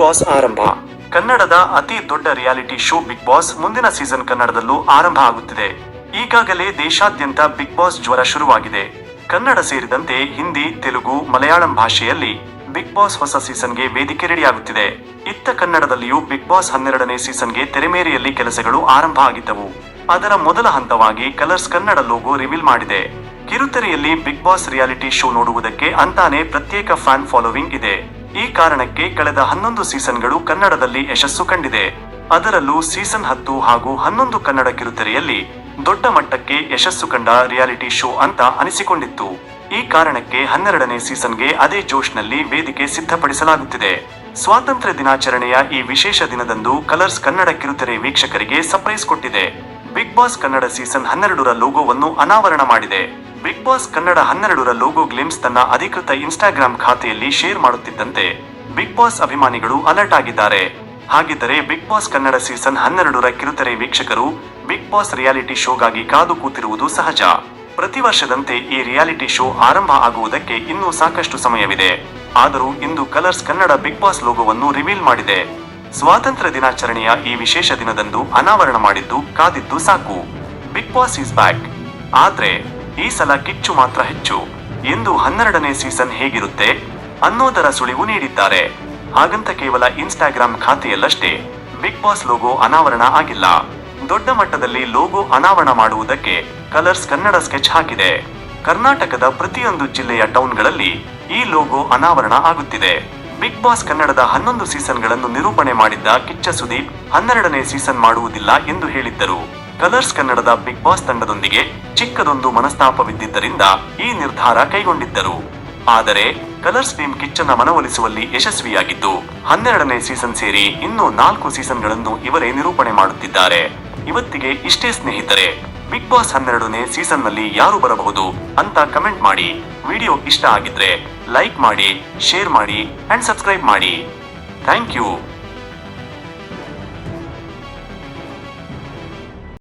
Boss ಆರಂಭ. ಕನ್ನಡದ ಅತಿ ದೊಡ್ಡ ರಿಯಾಲಿಟಿ ಶೋ ಬಿಗ್ ಬಾಸ್ ಮುಂದಿನ ಸೀಸನ್ ಕನ್ನಡದಲ್ಲೂ ಆರಂಭ ಆಗುತ್ತಿದೆ. ಈಗಾಗಲೇ ದೇಶಾದ್ಯಂತ ಬಿಗ್ ಬಾಸ್ ಜ್ವರ ಶುರುವಾಗಿದೆ. ಕನ್ನಡ ಸೇರಿದಂತೆ ಹಿಂದಿ, ತೆಲುಗು, ಮಲಯಾಳಂ ಭಾಷೆಯಲ್ಲಿ ಬಿಗ್ ಬಾಸ್ ಹೊಸ ಸೀಸನ್ಗೆ ವೇದಿಕೆ ರೆಡಿಯಾಗುತ್ತಿದೆ. ಇತ್ತ ಕನ್ನಡದಲ್ಲಿಯೂ ಬಿಗ್ ಬಾಸ್ ಹನ್ನೆರಡನೇ ಸೀಸನ್ಗೆ ತೆರೆಮೇರೆಯಲ್ಲಿ ಕೆಲಸಗಳು ಆರಂಭ ಆಗಿದ್ದವು. ಅದರ ಮೊದಲ ಹಂತವಾಗಿ ಕಲರ್ಸ್ ಕನ್ನಡ ಲೋಗೋ ರಿವೀಲ್ ಮಾಡಿದೆ. ಕಿರುತೆರೆಯಲ್ಲಿ ಬಿಗ್ ಬಾಸ್ ರಿಯಾಲಿಟಿ ಶೋ ನೋಡುವುದಕ್ಕೆ ಅಂತಾನೆ ಪ್ರತ್ಯೇಕ ಫ್ಯಾನ್ ಫಾಲೋವಿಂಗ್ ಇದೆ. ಈ ಕಾರಣಕ್ಕೆ ಕಳೆದ ಹನ್ನೊಂದು ಸೀಸನ್ಗಳು ಕನ್ನಡದಲ್ಲಿ ಯಶಸ್ಸು ಕಂಡಿದೆ. ಅದರಲ್ಲೂ ಸೀಸನ್ ಹತ್ತು ಹಾಗೂ ಹನ್ನೊಂದು ಕನ್ನಡ ಕಿರುತೆರೆಯಲ್ಲಿ ದೊಡ್ಡ ಮಟ್ಟಕ್ಕೆ ಯಶಸ್ಸು ಕಂಡ ರಿಯಾಲಿಟಿ ಶೋ ಅಂತ ಅನಿಸಿಕೊಂಡಿತ್ತು. ಈ ಕಾರಣಕ್ಕೆ ಹನ್ನೆರಡನೇ ಸೀಸನ್ಗೆ ಅದೇ ಜೋಶ್ನಲ್ಲಿ ವೇದಿಕೆ ಸಿದ್ಧಪಡಿಸಲಾಗುತ್ತಿದೆ. ಸ್ವಾತಂತ್ರ್ಯ ದಿನಾಚರಣೆಯ ಈ ವಿಶೇಷ ದಿನದಂದು ಕಲರ್ಸ್ ಕನ್ನಡ ಕಿರುತೆರೆ ವೀಕ್ಷಕರಿಗೆ ಸರ್ಪ್ರೈಸ್ ಕೊಟ್ಟಿದೆ. ಬಿಗ್ ಬಾಸ್ ಕನ್ನಡ ಸೀಸನ್ ಹನ್ನೆರಡರ ಲೋಗೋವನ್ನು ಅನಾವರಣ ಮಾಡಿದೆ. ಬಿಗ್ ಬಾಸ್ ಕನ್ನಡ ಹನ್ನೆರಡರ ಲೋಗೋ ಗ್ಲಿಮ್ಸ್ ತನ್ನ ಅಧಿಕೃತ ಇನ್ಸ್ಟಾಗ್ರಾಮ್ ಖಾತೆಯಲ್ಲಿ ಶೇರ್ ಮಾಡುತ್ತಿದ್ದಂತೆ ಬಿಗ್ ಬಾಸ್ ಅಭಿಮಾನಿಗಳು ಅಲರ್ಟ್ ಆಗಿದ್ದಾರೆ. ಹಾಗಿದ್ದರೆ ಬಿಗ್ ಬಾಸ್ ಕನ್ನಡ ಸೀಸನ್ ಹನ್ನೆರಡರ ಕಿರುತೆರೆ ವೀಕ್ಷಕರು ಬಿಗ್ ಬಾಸ್ ರಿಯಾಲಿಟಿ ಶೋಗಾಗಿ ಕಾದು ಕೂತಿರುವುದು ಸಹಜ. ಪ್ರತಿ ವರ್ಷದಂತೆ ಈ ರಿಯಾಲಿಟಿ ಶೋ ಆರಂಭ ಆಗುವುದಕ್ಕೆ ಇನ್ನೂ ಸಾಕಷ್ಟು ಸಮಯವಿದೆ. ಆದರೂ ಇಂದು ಕಲರ್ಸ್ ಕನ್ನಡ ಬಿಗ್ ಬಾಸ್ ಲೋಗೋವನ್ನು ರಿವೀಲ್ ಮಾಡಿದೆ. ಸ್ವಾತಂತ್ರ್ಯ ದಿನಾಚರಣೆಯ ಈ ವಿಶೇಷ ದಿನದಂದು ಅನಾವರಣ ಮಾಡಿದ್ದು ಕಾದಿದ್ದು ಸಾಕು. ಬಿಗ್ ಬಾಸ್ ಈಸ್ ಬ್ಯಾಕ್ ಆದ್ರೆ, ಈ ಸಲ ಕಿಚ್ಚು ಮಾತ್ರ ಹೆಚ್ಚು. ಎಂದು ಹನ್ನೆರಡನೇ ಸೀಸನ್ ಹೇಗಿರುತ್ತೆ ಅನ್ನೋದರ ಸುಳಿವು ನೀಡಿದ್ದಾರೆ. ಹಾಗಂತ ಕೇವಲ ಇನ್ಸ್ಟಾಗ್ರಾಂ ಖಾತೆಯಲ್ಲಷ್ಟೇ ಬಿಗ್ ಬಾಸ್ ಲೋಗೋ ಅನಾವರಣ ಆಗಿಲ್ಲ. ದೊಡ್ಡ ಮಟ್ಟದಲ್ಲಿ ಲೋಗೋ ಅನಾವರಣ ಮಾಡುವುದಕ್ಕೆ ಕಲರ್ಸ್ ಕನ್ನಡ ಸ್ಕೆಚ್ ಹಾಕಿದೆ. ಕರ್ನಾಟಕದ ಪ್ರತಿಯೊಂದು ಜಿಲ್ಲೆಯ ಟೌನ್ಗಳಲ್ಲಿ ಈ ಲೋಗೋ ಅನಾವರಣ ಆಗುತ್ತಿದೆ. ಬಿಗ್ ಬಾಸ್ ಕನ್ನಡದ ಹನ್ನೊಂದು ಸೀಸನ್ಗಳನ್ನು ನಿರೂಪಣೆ ಮಾಡಿದ್ದ ಕಿಚ್ಚ ಸುದೀಪ್ ಹನ್ನೆರಡನೇ ಸೀಸನ್ ಮಾಡುವುದಿಲ್ಲ ಎಂದು ಹೇಳಿದ್ದರು. ಕಲರ್ಸ್ ಕನ್ನಡದ ಬಿಗ್ ಬಾಸ್ ತಂಡದೊಂದಿಗೆ ಚಿಕ್ಕದೊಂದು ಮನಸ್ತಾಪವಿದ್ದಿದ್ದರಿಂದ ಈ ನಿರ್ಧಾರ ಕೈಗೊಂಡಿದ್ದರು. ಆದರೆ ಕಲರ್ಸ್ ಟೀಮ್ ಕಿಚ್ಚನ ಮನವೊಲಿಸುವಲ್ಲಿ ಯಶಸ್ವಿಯಾಗಿದ್ದು, ಹನ್ನೆರಡನೇ ಸೀಸನ್ ಸೇರಿ ಇನ್ನೂ ನಾಲ್ಕು ಸೀಸನ್ಗಳನ್ನು ಇವರೇ ನಿರೂಪಣೆ ಮಾಡುತ್ತಿದ್ದಾರೆ. ಇವತ್ತಿಗೆ ಇಷ್ಟೇ ಸ್ನೇಹಿತರೆ ಬಿಗ್ ಬಾಸ್ ಹನ್ನೆರಡನೇ ಸೀಸನ್ನಲ್ಲಿ ಯಾರು ಬರಬಹುದು ಅಂತ ಕಮೆಂಟ್ ಮಾಡಿ. ವಿಡಿಯೋ ಇಷ್ಟ ಆಗಿದ್ರೆ ಲೈಕ್ ಮಾಡಿ ಶೇರ್ ಮಾಡಿ ಅಂಡ್ ಸಬ್ಸ್ಕ್ರೈಬ್ ಮಾಡಿ. Thank you